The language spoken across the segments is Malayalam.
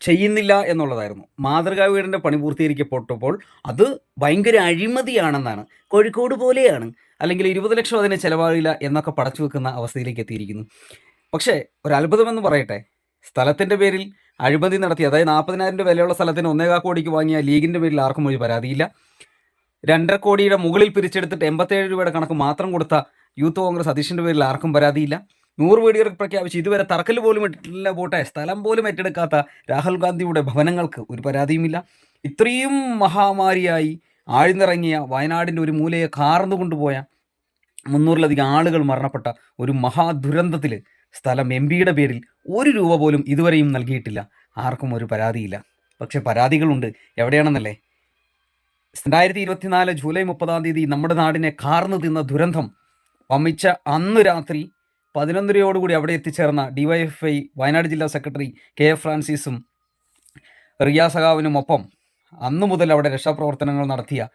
ചെയ്യുന്നില്ല എന്നുള്ളതായിരുന്നു. മാതൃകാ വീടിന്റെ പണി പൂർത്തീകരിക്കപ്പെട്ടപ്പോൾ അത് ഭയങ്കര അഴിമതിയാണെന്നാണ്. കോഴിക്കോട് പോലെയാണ്. അല്ലെങ്കിൽ ഇരുപത് ലക്ഷം അതിന് ചിലവാകില്ല എന്നൊക്കെ പടച്ചു വെക്കുന്ന അവസ്ഥയിലേക്ക് എത്തിയിരിക്കുന്നു. പക്ഷേ ഒരു അത്ഭുതമെന്ന് പറയട്ടെ. സ്ഥലത്തിന്റെ പേരിൽ അഴിമതി നടത്തി അതായത് നാൽപ്പതിനായിരം രൂപ വിലയുള്ള സ്ഥലത്തിന് ഒന്നേകാ കോടിക്ക് വാങ്ങിയ ലീഗിന്റെ പേരിൽ ആർക്കും ഒരു പരാതിയില്ല. രണ്ടര കോടിയുടെ മുകളിൽ പിരിച്ചെടുത്തിട്ട് എൺപത്തേഴ് രൂപയുടെ കണക്ക് മാത്രം കൊടുത്ത യൂത്ത് കോൺഗ്രസ് അധ്യക്ഷന്റെ പേരിൽ ആർക്കും പരാതിയില്ല. നൂറ് വീടുകൾ പ്രഖ്യാപിച്ച് ഇതുവരെ തറക്കൽ പോലും ഇട്ടിട്ടില്ല പോട്ടെ. സ്ഥലം പോലും ഏറ്റെടുക്കാത്ത രാഹുൽ ഗാന്ധിയുടെ ഭവനങ്ങൾക്ക് ഒരു പരാതിയുമില്ല. ഇത്രയും മഹാമാരിയായി ആഴ്ന്നിറങ്ങിയ വയനാടിന്റെ ഒരു മൂലയെ കാർന്നു കൊണ്ടുപോയ മുന്നൂറിലധികം ആളുകൾ മരണപ്പെട്ട ഒരു മഹാദുരന്തത്തിൽ സ്ഥലം എം പിയുടെ പേരിൽ ഒരു രൂപ പോലും ഇതുവരെയും നൽകിയിട്ടില്ല. ആർക്കും ഒരു പരാതിയില്ല. പക്ഷേ പരാതികളുണ്ട്. എവിടെയാണെന്നല്ലേ? രണ്ടായിരത്തി ഇരുപത്തിനാല് ജൂലൈ മുപ്പതാം തീയതി നമ്മുടെ നാടിനെ കാർന്നു തിന്ന ദുരന്തം വമിച്ച അന്ന് രാത്രി പതിനൊന്നരയോടുകൂടി അവിടെ എത്തിച്ചേർന്ന ഡിവൈഎഫ്ഐ വയനാട് ജില്ലാ സെക്രട്ടറി കെ എ ഫ്രാൻസിസും റിയ സഖാവിനുമൊപ്പം അന്നു മുതൽ അവിടെ രക്ഷാപ്രവർത്തനങ്ങൾ നടത്തിയ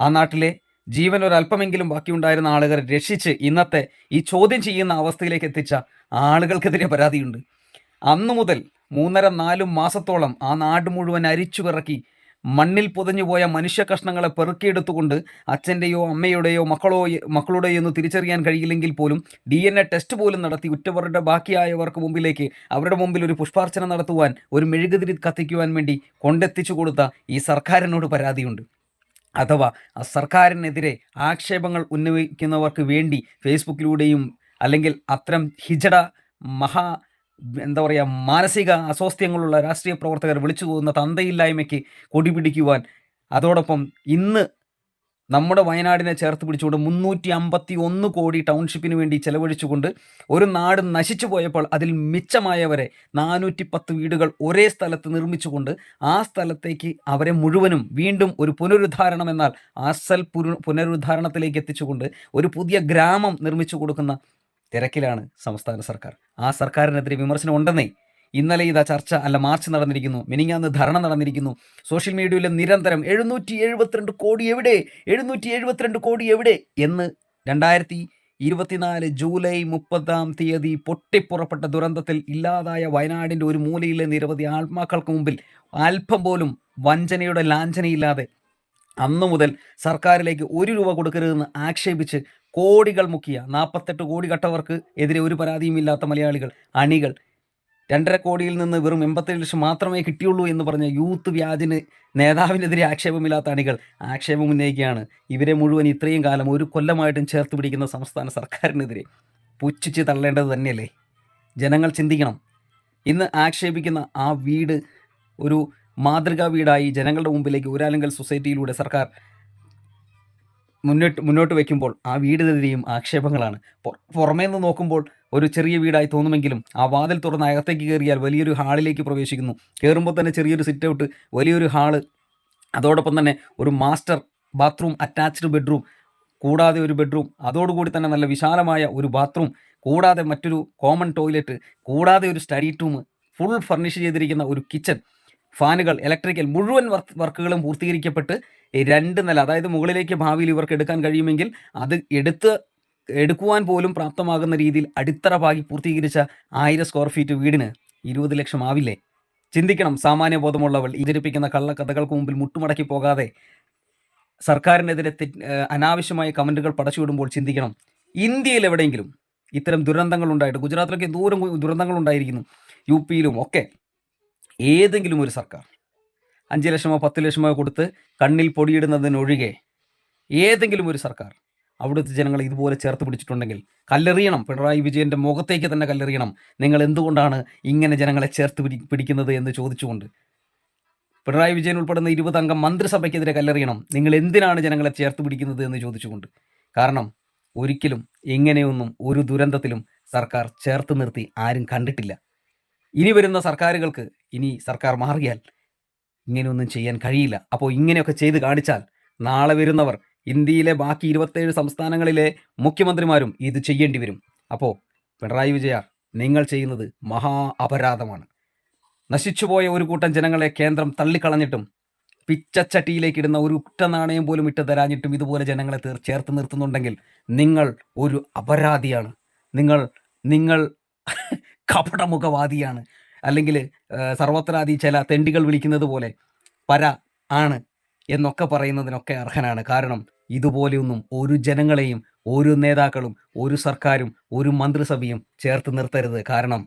ആ നാട്ടിലെ ജീവൻ ഒരല്പമെങ്കിലും ബാക്കിയുണ്ടായിരുന്ന ആളുകളെ രക്ഷിച്ച് ഇന്നത്തെ ഈ ചോദ്യം ചെയ്യുന്ന അവസ്ഥയിലേക്ക് എത്തിച്ച ആളുകൾക്കെതിരെ പരാതിയുണ്ട്. അന്നു മുതൽ മൂന്നര നാലും മാസത്തോളം ആ നാട് മുഴുവൻ അരിച്ചു പിറക്കി മണ്ണിൽ പുതഞ്ഞുപോയ മനുഷ്യ കഷ്ണങ്ങളെ പെറുക്കിയെടുത്തുകൊണ്ട് അച്ഛന്റെയോ അമ്മയുടെയോ മക്കളോ മക്കളുടെയോ എന്ന് തിരിച്ചറിയാൻ കഴിയില്ലെങ്കിൽ പോലും ഡി എൻ എ ടെസ്റ്റ് പോലും നടത്തി ഉറ്റവരുടെ ബാക്കിയായവർക്ക് മുമ്പിലേക്ക് അവരുടെ മുമ്പിൽ ഒരു പുഷ്പാർച്ചന നടത്തുവാൻ ഒരു മെഴുകുതിരി കത്തിക്കുവാൻ വേണ്ടി കൊണ്ടെത്തിച്ചു കൊടുത്ത ഈ സർക്കാരിനോട് പരാതിയുണ്ട്. അഥവാ സർക്കാരിനെതിരെ ആക്ഷേപങ്ങൾ ഉന്നയിക്കുന്നവർക്ക് വേണ്ടി ഫേസ്ബുക്കിലൂടെയും അല്ലെങ്കിൽ അത്തരം ഹിജട മഹാ എന്താ പറയുക മാനസിക അസ്വാസ്ഥ്യങ്ങളുള്ള രാഷ്ട്രീയ പ്രവർത്തകർ വിളിച്ചു പോകുന്ന തന്തയില്ലായ്മയ്ക്ക് കൊടിപിടിക്കുവാൻ അതോടൊപ്പം ഇന്ന് നമ്മുടെ വയനാടിനെ ചേർത്ത് പിടിച്ചുകൊണ്ട് മുന്നൂറ്റി അമ്പത്തി ഒന്ന് കോടി ടൗൺഷിപ്പിന് വേണ്ടി ചെലവഴിച്ചുകൊണ്ട് ഒരു നാട് നശിച്ചു പോയപ്പോൾ അതിൽ മിച്ചമായവരെ നാനൂറ്റി പത്ത് വീടുകൾ ഒരേ സ്ഥലത്ത് നിർമ്മിച്ചുകൊണ്ട് ആ സ്ഥലത്തേക്ക് അവരെ മുഴുവനും വീണ്ടും ഒരു പുനരുദ്ധാരണം എന്നാൽ അസൽ പുനരുദ്ധാരണത്തിലേക്ക് എത്തിച്ചുകൊണ്ട് ഒരു പുതിയ ഗ്രാമം നിർമ്മിച്ചു കൊടുക്കുന്ന തിരക്കിലാണ് സംസ്ഥാന സർക്കാർ. ആ സർക്കാരിനെതിരെ വിമർശനം ഉണ്ടെന്നേ ഇന്നലെ ഇതാ ചർച്ച അല്ല മാർച്ച് നടന്നിരിക്കുന്നു. മിനിങ്ങാന്ന് ധർണ നടന്നിരിക്കുന്നു. സോഷ്യൽ മീഡിയയിൽ നിരന്തരം എഴുന്നൂറ്റി എഴുപത്തിരണ്ട് കോടി എവിടെ? എഴുന്നൂറ്റി എഴുപത്തിരണ്ട് കോടി എവിടെ? എന്ന് രണ്ടായിരത്തി ഇരുപത്തിനാല് ജൂലൈ മുപ്പതാം തീയതി പൊട്ടിപ്പുറപ്പെട്ട ദുരന്തത്തിൽ ഇല്ലാതായ വയനാടിന്റെ ഒരു മൂലയിലെ നിരവധി ആത്മാക്കൾക്ക് മുമ്പിൽ അല്പം പോലും വഞ്ചനയുടെ ലാഞ്ചനയില്ലാതെ അന്നു മുതൽ സർക്കാരിലേക്ക് ഒരു രൂപ കൊടുക്കരുതെന്ന് ആക്ഷേപിച്ച് കോടികൾ മുക്കിയ നാൽപ്പത്തെട്ട് കോടി കട്ടവർക്ക് എതിരെ ഒരു പരാതിയുമില്ലാത്ത മലയാളികൾ അണികൾ. രണ്ടര കോടിയിൽ നിന്ന് വെറും എൺപത്തേഴ് ലക്ഷം മാത്രമേ കിട്ടിയുള്ളൂ എന്ന് പറഞ്ഞ യൂത്ത് വ്യാജിന് നേതാവിനെതിരെ ആക്ഷേപമില്ലാത്ത അണികൾ ആക്ഷേപം ഉന്നയിക്കുകയാണ്. ഇവരെ മുഴുവൻ ഇത്രയും കാലം ഒരു കൊല്ലമായിട്ടും ചേർത്ത് പിടിക്കുന്ന സംസ്ഥാന സർക്കാരിനെതിരെ പുച്ഛിച്ച് തള്ളേണ്ടത് തന്നെയല്ലേ? ജനങ്ങൾ ചിന്തിക്കണം. ഇന്ന് ആക്ഷേപിക്കുന്ന ആ വീട് ഒരു മാതൃകാ വീടായി ജനങ്ങളുടെ മുമ്പിലേക്ക് ഒരാലെങ്കിൽ സൊസൈറ്റിയിലൂടെ സർക്കാർ മുന്നോട്ട് മുന്നോട്ട് വയ്ക്കുമ്പോൾ ആ വീടിനെതിരെയും ആക്ഷേപങ്ങളാണ്. പുറമേ നിന്ന് നോക്കുമ്പോൾ ഒരു ചെറിയ വീടായി തോന്നുമെങ്കിലും ആ വാതിൽ തുറന്ന് അകത്തേക്ക് കയറിയാൽ വലിയൊരു ഹാളിലേക്ക് പ്രവേശിക്കുന്നു. കയറുമ്പോൾ തന്നെ ചെറിയൊരു സിറ്റ് ഔട്ട് വലിയൊരു ഹാൾ. അതോടൊപ്പം തന്നെ ഒരു മാസ്റ്റർ ബാത്റൂം അറ്റാച്ച്ഡ് ബെഡ്റൂം കൂടാതെ ഒരു ബെഡ്റൂം അതോടുകൂടി തന്നെ നല്ല വിശാലമായ ഒരു ബാത്റൂം കൂടാതെ മറ്റൊരു കോമൺ ടോയ്ലറ്റ് കൂടാതെ ഒരു സ്റ്റഡി റൂം ഫുൾ ഫർണിഷ് ചെയ്തിരിക്കുന്ന ഒരു കിച്ചൺ ഫാനുകൾ ഇലക്ട്രിക്കൽ മുഴുവൻ വർക്കുകളും പൂർത്തീകരിക്കപ്പെട്ട് രണ്ട് നില അതായത് മുകളിലേക്ക് ഭാവിയിൽ ഇവർക്ക് എടുക്കാൻ കഴിയുമെങ്കിൽ അത് എടുത്ത് എടുക്കുവാൻ പോലും പ്രാപ്തമാകുന്ന രീതിയിൽ അടിത്തറ ഭാഗി പൂർത്തീകരിച്ച ആയിരം സ്ക്വയർ ഫീറ്റ് വീടിന് ഇരുപത് ലക്ഷം ആവില്ലേ? ചിന്തിക്കണം സാമാന്യ ബോധമുള്ളവൾ ഇതരിപ്പിക്കുന്ന കള്ളക്കഥകൾക്ക് മുമ്പിൽ മുട്ടുമടക്കി പോകാതെ സർക്കാരിനെതിരെ അനാവശ്യമായ കമന്റുകൾ പടച്ചുവിടുമ്പോൾ ചിന്തിക്കണം. ഇന്ത്യയിൽ എവിടെയെങ്കിലും ഇത്തരം ദുരന്തങ്ങൾ ഉണ്ടായിട്ട് ഗുജറാത്തിലൊക്കെ ദൂരം ദുരന്തങ്ങൾ ഉണ്ടായിരിക്കുന്നു യു പിയിലും ഒക്കെ. ഏതെങ്കിലും ഒരു സർക്കാർ അഞ്ച് ലക്ഷമോ പത്ത് ലക്ഷമോ കൊടുത്ത് കണ്ണിൽ പൊടിയിടുന്നതിനൊഴികെ ഏതെങ്കിലും ഒരു സർക്കാർ അവിടുത്തെ ജനങ്ങളെ ഇതുപോലെ ചേർത്ത് പിടിച്ചിട്ടുണ്ടെങ്കിൽ കല്ലെറിയണം. പിണറായി വിജയന്റെ മുഖത്തേക്ക് തന്നെ കല്ലെറിയണം. നിങ്ങൾ എന്തുകൊണ്ടാണ് ഇങ്ങനെ ജനങ്ങളെ ചേർത്ത് പിടി പിടിക്കുന്നത് എന്ന് ചോദിച്ചുകൊണ്ട് പിണറായി വിജയൻ ഉൾപ്പെടുന്ന ഇരുപതംഗം മന്ത്രിസഭയ്ക്കെതിരെ കല്ലെറിയണം. നിങ്ങൾ എന്തിനാണ് ജനങ്ങളെ ചേർത്ത് പിടിക്കുന്നത് എന്ന് ചോദിച്ചുകൊണ്ട്. കാരണം ഒരിക്കലും എങ്ങനെയൊന്നും ഒരു ദുരന്തത്തിലും സർക്കാർ ചേർത്ത് നിർത്തി ആരും കണ്ടിട്ടില്ല. ഇനി വരുന്ന സർക്കാരുകൾക്ക് ഇനി സർക്കാർ മാറിയാൽ ഇങ്ങനെയൊന്നും ചെയ്യാൻ കഴിയില്ല. അപ്പോൾ ഇങ്ങനെയൊക്കെ ചെയ്ത് കാണിച്ചാൽ നാളെ വരുന്നവർ ഇന്ത്യയിലെ ബാക്കി ഇരുപത്തേഴ് സംസ്ഥാനങ്ങളിലെ മുഖ്യമന്ത്രിമാരും ഇത് ചെയ്യേണ്ടി വരും. അപ്പോൾ പിണറായി വിജയ നിങ്ങൾ ചെയ്യുന്നത് മഹാ അപരാധമാണ്. നശിച്ചുപോയ ഒരു കൂട്ടം ജനങ്ങളെ കേന്ദ്രം തള്ളിക്കളഞ്ഞിട്ടും പിച്ചച്ചട്ടിയിലേക്ക് ഇടുന്ന ഒരു ഉറ്റ നാണയം പോലും ഇട്ട് തരാഞ്ഞിട്ടും ഇതുപോലെ ജനങ്ങളെ തീർ ചേർത്ത് നിർത്തുന്നുണ്ടെങ്കിൽ നിങ്ങൾ ഒരു അപരാധിയാണ്. നിങ്ങൾ നിങ്ങൾ കപടമുഖവാദിയാണ്. അല്ലെങ്കിൽ സർവത്രാദി ചില തെണ്ടികൾ വിളിക്കുന്നത് പോലെ പര ആണ് എന്നൊക്കെ പറയുന്നതിനൊക്കെ അർഹനാണ്. കാരണം ഇതുപോലെയൊന്നും ഒരു ജനങ്ങളെയും ഒരു നേതാക്കളും ഒരു സർക്കാരും ഒരു മന്ത്രിസഭയും ചേർത്ത് നിർത്തരുത്. കാരണം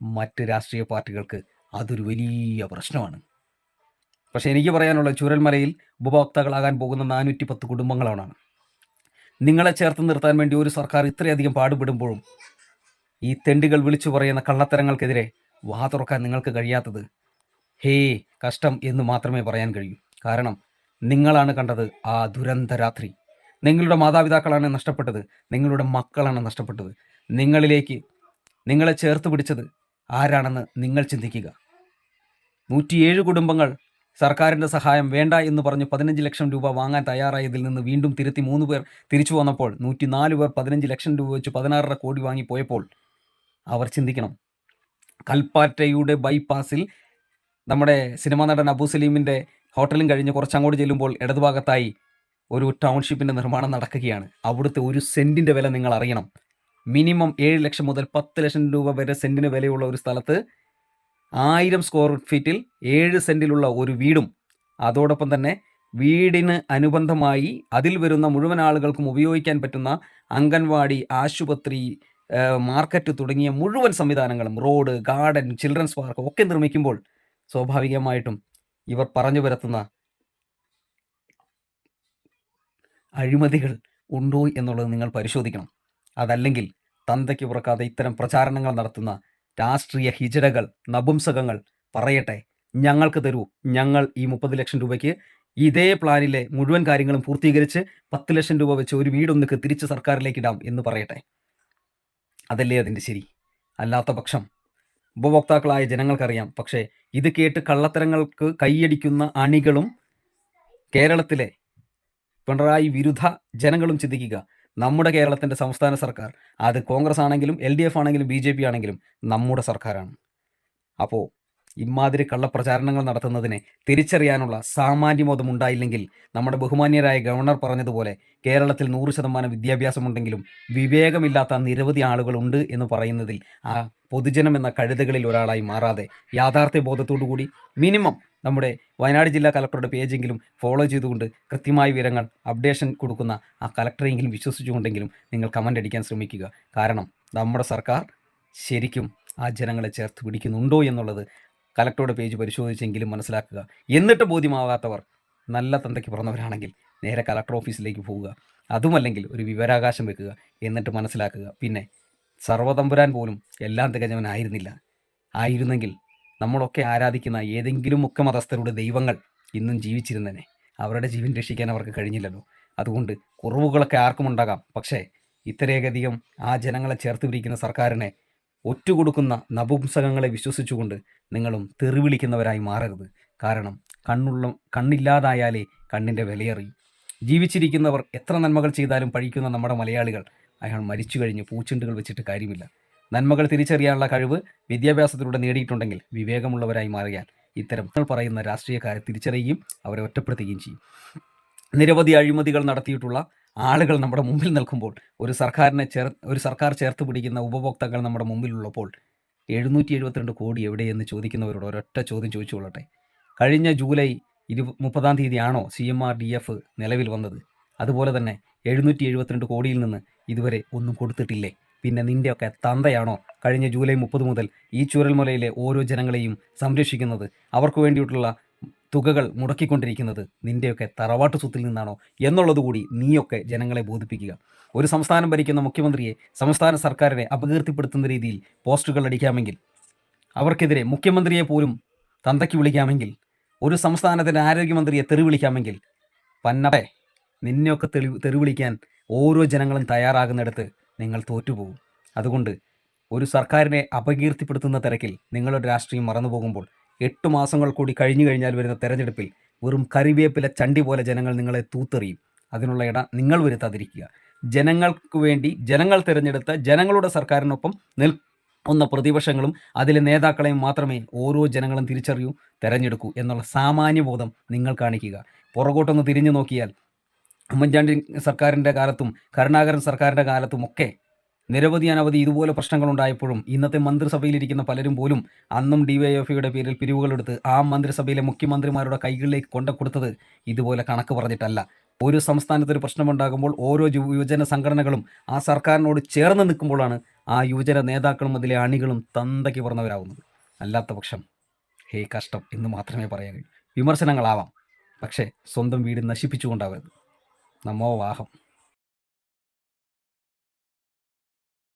മറ്റ് രാഷ്ട്രീയ പാർട്ടികൾക്ക് അതൊരു വലിയ പ്രശ്നമാണ്. പക്ഷേ എനിക്ക് പറയാനുള്ള ചുരൽമലയിൽ ഉപഭോക്താക്കളാകാൻ പോകുന്ന നാനൂറ്റി പത്ത് കുടുംബങ്ങളാണ്. നിങ്ങളെ ചേർത്ത് നിർത്താൻ വേണ്ടി ഒരു സർക്കാർ ഇത്രയധികം പാടുപെടുമ്പോഴും ഈ തെണ്ടികൾ വിളിച്ചു പറയുന്ന കള്ളത്തരങ്ങൾക്കെതിരെ വാ തുറക്കാൻ നിങ്ങൾക്ക് കഴിയാത്തത്? ഹേ കഷ്ടം എന്ന് മാത്രമേ പറയാൻ കഴിയൂ. കാരണം നിങ്ങളാണ് കണ്ടത് ആ ദുരന്ത രാത്രി നിങ്ങളുടെ മാതാപിതാക്കളാണ് നഷ്ടപ്പെട്ടത്. നിങ്ങളുടെ മക്കളാണ് നഷ്ടപ്പെട്ടത്. നിങ്ങളിലേക്ക് നിങ്ങളെ ചേർത്ത് പിടിച്ചത് ആരാണെന്ന് നിങ്ങൾ ചിന്തിക്കുക. നൂറ്റിയേഴ് കുടുംബങ്ങൾ സർക്കാരിന്റെ സഹായം വേണ്ട എന്ന് പറഞ്ഞ് പതിനഞ്ച് ലക്ഷം രൂപ വാങ്ങാൻ തയ്യാറായതിൽ നിന്ന് വീണ്ടും തിരുത്തി മൂന്ന് പേർ തിരിച്ചു വന്നപ്പോൾ നൂറ്റി നാല് പേർ പതിനഞ്ച് ലക്ഷം രൂപ വെച്ച് പതിനാറര കോടി വാങ്ങി പോയപ്പോൾ അവർ ചിന്തിക്കണം കൽപ്പാറ്റയുടെ ബൈപ്പാസിൽ നമ്മുടെ സിനിമാ നടൻ അബു സലീമിന്റെ ഹോട്ടലും കഴിഞ്ഞ് കുറച്ചങ്ങോട്ട് ചെല്ലുമ്പോൾ ഇടതുഭാഗത്തായി ഒരു ടൗൺഷിപ്പിന്റെ നിർമ്മാണം നടക്കുകയാണ്. അവിടുത്തെ ഒരു സെന്റിന്റെ വില നിങ്ങൾ അറിയണം. മിനിമം ഏഴ് ലക്ഷം മുതൽ പത്ത് ലക്ഷം രൂപ വരെ സെന്റിന് വിലയുള്ള ഒരു സ്ഥലത്ത് ആയിരം സ്ക്വയർ ഫീറ്റിൽ ഏഴ് സെന്റിലുള്ള ഒരു വീടും. അതോടൊപ്പം തന്നെ വീടിന് അനുബന്ധമായി അതിൽ വരുന്ന മുഴുവൻ ആളുകൾക്കും ഉപയോഗിക്കാൻ പറ്റുന്ന അംഗൻവാടി ആശുപത്രി മാർക്കറ്റ് തുടങ്ങിയ മുഴുവൻ സംവിധാനങ്ങളും റോഡ് ഗാർഡൻ ചിൽഡ്രൻസ് പാർക്ക് ഒക്കെ നിർമ്മിക്കുമ്പോൾ സ്വാഭാവികമായിട്ടും ഇവർ പറഞ്ഞു വരുത്തുന്ന അഴിമതികൾ ഉണ്ടോ എന്നുള്ളത് നിങ്ങൾ പരിശോധിക്കണം. അതല്ലെങ്കിൽ തന്തയ്ക്ക് പുറക്കാതെ ഇത്തരം പ്രചാരണങ്ങൾ നടത്തുന്ന രാഷ്ട്രീയ ഹിജടകൾ നപുംസകങ്ങൾ പറയട്ടെ. ഞങ്ങൾക്ക് തരൂ. ഞങ്ങൾ ഈ മുപ്പത് ലക്ഷം രൂപയ്ക്ക് ഇതേ പ്ലാനിലെ മുഴുവൻ കാര്യങ്ങളും പൂർത്തീകരിച്ച് പത്ത് ലക്ഷം രൂപ വെച്ച് ഒരു വീടൊന്നുക്ക് തിരിച്ച് സർക്കാരിലേക്ക് ഇടാം എന്ന് പറയട്ടെ. അതല്ലേ അതിന്റെ ശരി? അല്ലാത്ത പക്ഷം ഉപഭോക്താക്കളായ ജനങ്ങൾക്കറിയാം. പക്ഷേ ഇത് കേട്ട് കള്ളത്തരങ്ങൾക്ക് കൈയടിക്കുന്ന അണികളും കേരളത്തിലെ പിണറായി വിരുദ്ധ ജനങ്ങളും ചിന്തിക്കുക. നമ്മുടെ കേരളത്തിന്റെ സംസ്ഥാന സർക്കാർ അത് കോൺഗ്രസ് ആണെങ്കിലും എൽ ഡി എഫ് ആണെങ്കിലും ബി ജെ പി ആണെങ്കിലും നമ്മുടെ സർക്കാരാണ്. അപ്പോൾ ഇമാതിരി കള്ളപ്രചാരണങ്ങൾ നടത്തുന്നതിനെ തിരിച്ചറിയാനുള്ള സാമാന്യബോധം ഉണ്ടായില്ലെങ്കിൽ നമ്മുടെ ബഹുമാന്യരായ ഗവർണർ പറഞ്ഞതുപോലെ കേരളത്തിൽ നൂറ് ശതമാനം വിദ്യാഭ്യാസമുണ്ടെങ്കിലും വിവേകമില്ലാത്ത നിരവധി ആളുകളുണ്ട് എന്ന് പറയുന്നതിൽ ആ പൊതുജനം എന്ന കഴുതകളിൽ ഒരാളായി മാറാതെ യാഥാർത്ഥ്യ ബോധത്തോടു കൂടി മിനിമം നമ്മുടെ വയനാട് ജില്ലാ കലക്ടറുടെ പേജെങ്കിലും ഫോളോ ചെയ്തുകൊണ്ട് കൃത്യമായ വിവരങ്ങൾ അപ്ഡേഷൻ കൊടുക്കുന്ന ആ കലക്ടറെങ്കിലും വിശ്വസിച്ചുകൊണ്ടെങ്കിലും നിങ്ങൾ കമന്റ് അടിക്കാൻ ശ്രമിക്കുക. കാരണം നമ്മുടെ സർക്കാർ ശരിക്കും ആ ജനങ്ങളെ ചേർത്ത് പിടിക്കുന്നുണ്ടോ എന്നുള്ളത് കലക്ടറുടെ പേജ് പരിശോധിച്ചെങ്കിലും മനസ്സിലാക്കുക. എന്നിട്ട് ബോധ്യമാകാത്തവർ നല്ല തന്തയ്ക്ക് പിറന്നവരാണെങ്കിൽ നേരെ കലക്ടർ ഓഫീസിലേക്ക് പോവുക. അതുമല്ലെങ്കിൽ ഒരു വിവരാകാശം വെക്കുക. എന്നിട്ട് മനസ്സിലാക്കുക. പിന്നെ സർവതമ്പുരാൻ പോലും എല്ലാം തികഞ്ഞവനായിരുന്നില്ല. ആയിരുന്നെങ്കിൽ നമ്മളൊക്കെ ആരാധിക്കുന്ന ഏതെങ്കിലും മുഖ്യ മതസ്ഥരുടെ ദൈവങ്ങൾ ഇന്നും ജീവിച്ചിരുന്നനെ. അവരുടെ ജീവൻ രക്ഷിക്കാൻ അവർക്ക് കഴിഞ്ഞില്ലല്ലോ. അതുകൊണ്ട് കുറവുകളൊക്കെ ആർക്കും ഉണ്ടാകാം. പക്ഷേ ഇത്രയധികം ആ ജനങ്ങളെ ചേർത്ത് പിടിക്കുന്ന സർക്കാരിനെ ഒറ്റുകൊടുക്കുന്ന നപുംസകങ്ങളെ വിശ്വസിച്ചുകൊണ്ട് നിങ്ങളും തെറിവിളിക്കുന്നവരായി മാറരുത്. കാരണം കണ്ണുള്ള കണ്ണില്ലാതായാലേ കണ്ണിന്റെ വിലയറിയും. ജീവിച്ചിരിക്കുന്നവർ എത്ര നന്മകൾ ചെയ്താലും പഴിക്കുന്ന നമ്മുടെ മലയാളികൾ. അയാൾ മരിച്ചു കഴിഞ്ഞ് പൂച്ചുണ്ടുകൾ വെച്ചിട്ട് കാര്യമില്ല. നന്മകൾ തിരിച്ചറിയാനുള്ള കഴിവ് വിദ്യാഭ്യാസത്തിലൂടെ നേടിയിട്ടുണ്ടെങ്കിൽ വിവേകമുള്ളവരായി മാറിയാൽ ഇത്തരം പറയുന്ന രാഷ്ട്രീയക്കാരെ തിരിച്ചറിയുകയും അവരെ ഒറ്റപ്പെടുത്തുകയും ചെയ്യും. നിരവധി അഴിമതികൾ നടത്തിയിട്ടുള്ള ആളുകൾ നമ്മുടെ മുമ്പിൽ നിൽക്കുമ്പോൾ ഒരു സർക്കാരിനെ ചേർ ഒരു സർക്കാർ ചേർത്ത് പിടിക്കുന്ന ഉപഭോക്താക്കൾ നമ്മുടെ മുമ്പിലുള്ളപ്പോൾ എഴുന്നൂറ്റി എഴുപത്തിരണ്ട് കോടി എവിടെയെന്ന് ചോദിക്കുന്നവരോട് ഒരൊറ്റ ചോദ്യം ചോദിച്ചുകൊള്ളട്ടെ. കഴിഞ്ഞ ജൂലൈ ഇരു മുപ്പതാം തീയതിയാണോ C M R D F നിലവിൽ വന്നത്? അതുപോലെ തന്നെ എഴുന്നൂറ്റി എഴുപത്തിരണ്ട് കോടിയിൽ നിന്ന് ഇതുവരെ ഒന്നും കൊടുത്തിട്ടില്ലേ? പിന്നെ നിന്റെയൊക്കെ തന്തയാണോ കഴിഞ്ഞ ജൂലൈ മുപ്പത് മുതൽ ഈ ചൂരൽമലയിലെ ഓരോ ജനങ്ങളെയും സംരക്ഷിക്കുന്നത്? അവർക്ക് വേണ്ടിയിട്ടുള്ള തുകകൾ മുടക്കിക്കൊണ്ടിരിക്കുന്നത് നിന്റെയൊക്കെ തറവാട്ട് സ്വത്തിൽ നിന്നാണോ എന്നുള്ളത് കൂടി നീയൊക്കെ ജനങ്ങളെ ബോധിപ്പിക്കുക. ഒരു സംസ്ഥാനം ഭരിക്കുന്ന മുഖ്യമന്ത്രിയെ സംസ്ഥാന സർക്കാരിനെ അപകീർത്തിപ്പെടുത്തുന്ന രീതിയിൽ പോസ്റ്റുകൾ അടിക്കാമെങ്കിൽ അവർക്കെതിരെ മുഖ്യമന്ത്രിയെ പോലും തന്തയ്ക്ക് വിളിക്കാമെങ്കിൽ ഒരു സംസ്ഥാനത്തിന്റെ ആരോഗ്യമന്ത്രിയെ തെറി വിളിക്കാമെങ്കിൽ പന്നടെ നിന്നെയൊക്കെ തെളി തെറി വിളിക്കാൻ ഓരോ ജനങ്ങളും തയ്യാറാകുന്നിടത്ത് നിങ്ങൾ തോറ്റുപോകും. അതുകൊണ്ട് ഒരു സർക്കാരിനെ അപകീർത്തിപ്പെടുത്തുന്ന തിരക്കിൽ നിങ്ങളുടെ രാഷ്ട്രീയം മറന്നു പോകുമ്പോൾ എട്ട് മാസങ്ങൾ കൂടി കഴിഞ്ഞു കഴിഞ്ഞാൽ വരുന്ന തെരഞ്ഞെടുപ്പിൽ വെറും കറിവേപ്പില ചണ്ടി പോലെ ജനങ്ങൾ നിങ്ങളെ തൂത്തെറിയും. അതിനുള്ള ഇട നിങ്ങൾ വരുത്താതിരിക്കുക. ജനങ്ങൾക്ക് വേണ്ടി ജനങ്ങൾ തിരഞ്ഞെടുത്ത ജനങ്ങളുടെ സർക്കാരിനൊപ്പം നിൽക്കുന്ന പ്രതിപക്ഷങ്ങളും അതിലെ നേതാക്കളെയും മാത്രമേ ഓരോ ജനങ്ങളും തിരിച്ചറിയൂ തെരഞ്ഞെടുക്കൂ എന്നുള്ള സാമാന്യബോധം നിങ്ങൾ കാണിക്കുക. പുറകോട്ടൊന്ന് തിരിഞ്ഞു നോക്കിയാൽ ഉമ്മൻചാണ്ടി സർക്കാരിന്റെ കാലത്തും കരുണാകരൻ സർക്കാരിന്റെ കാലത്തും ഒക്കെ നിരവധി അനവധി ഇതുപോലെ പ്രശ്നങ്ങളുണ്ടായപ്പോഴും ഇന്നത്തെ മന്ത്രിസഭയിലിരിക്കുന്ന പലരും പോലും അന്നും ഡിവൈഎഫ്ഐയുടെ പേരിൽ പിരിവുകളെടുത്ത് ആ മന്ത്രിസഭയിലെ മുഖ്യമന്ത്രിമാരുടെ കൈകളിലേക്ക് കൊണ്ട കൊടുത്തത് ഇതുപോലെ കണക്ക് പറഞ്ഞിട്ടല്ല. ഒരു സംസ്ഥാനത്ത് ഒരു പ്രശ്നമുണ്ടാകുമ്പോൾ ഓരോ യുവജന സംഘടനകളും ആ സർക്കാരിനോട് ചേർന്ന് നിൽക്കുമ്പോഴാണ് ആ യുവജന നേതാക്കളും അതിലെ അണികളും തന്തയ്ക്ക് പറഞ്ഞവരാകുന്നത് അല്ലാത്ത പക്ഷം ഹേ കഷ്ടം എന്ന് മാത്രമേ പറയാൻ കഴിയൂ. വിമർശനങ്ങളാവാം. പക്ഷേ സ്വന്തം വീട് നശിപ്പിച്ചുകൊണ്ടാവരുത്. നമോ വാഹം.